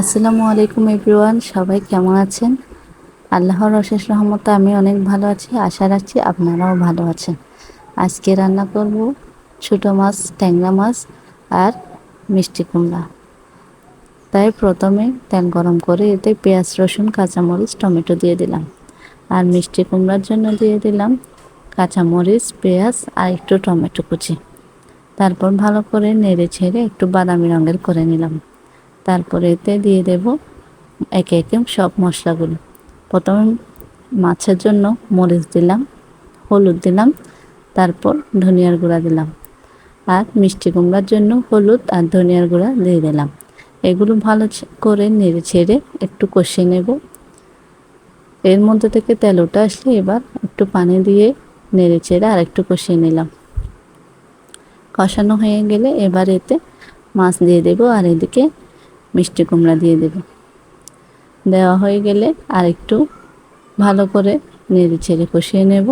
আসসালামু আলাইকুম এভরিওয়ান, সবাই কেমন আছেন? আল্লাহর অশেষ রহমতে আমি অনেক ভালো আছি, আশা রাখছি আপনারাও ভালো আছেন। আজকে রান্না করব ছোটো মাছ, ট্যাংরা মাছ আর মিষ্টি কুমড়া। তাই প্রথমে তেল গরম করে এতে পেঁয়াজ, রসুন, কাঁচামরিচ, টমেটো দিয়ে দিলাম। আর মিষ্টি কুমড়ার জন্য দিয়ে দিলাম কাঁচামরিচ, পেঁয়াজ আর একটু টমেটো কুচি। তারপর ভালো করে নেড়ে ছেড়ে একটু বাদামি রঙের করে নিলাম। তারপরে এতে দিয়ে দেব একে একে সব মশলাগুলো। প্রথমে মাছের জন্য মরিচ দিলাম, হলুদ দিলাম, তারপর ধনিয়ার গুঁড়া দিলাম। আর মিষ্টি কুমড়ার জন্য হলুদ আর ধনিয়ার গুঁড়া দিয়ে দিলাম। এগুলো ভালো করে নেড়ে ছেড়ে একটু কষিয়ে নেব। এর মধ্যে থেকে তেল ওটা আসলে এবার একটু পানি দিয়ে নেড়ে ছেড়ে আর একটু কষিয়ে নিলাম। কষানো হয়ে গেলে এবার এতে মাছ দিয়ে দেব। আর এদিকে মিষ্টি কুমড়া দিয়ে দেব। দেওয়া হয়ে গেলে আর একটু ভালো করে নেড়ে ছেড়ে কষিয়ে নেব।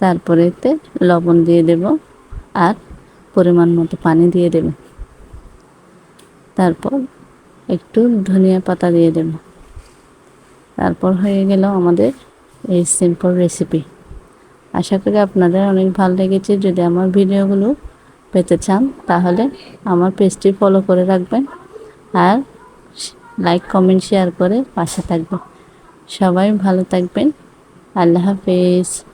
তারপরে এতে লবণ দিয়ে দেব আর পরিমাণ মতো পানি দিয়ে দেব। তারপর একটু ধনিয়া পাতা দিয়ে দেব। তারপর হয়ে গেল আমাদের এই সিম্পল রেসিপি আশা করি আপনাদের অনেক ভালো লেগেছে। যদি আমার ভিডিওগুলো পেতে চান তাহলে আমার পেজটি ফলো করে রাখবেন। আর লাইক কমেন্ট শেয়ার করে পাশে থাকবেন সবাই ভালো থাকবেন। আল্লাহ হাফেজ।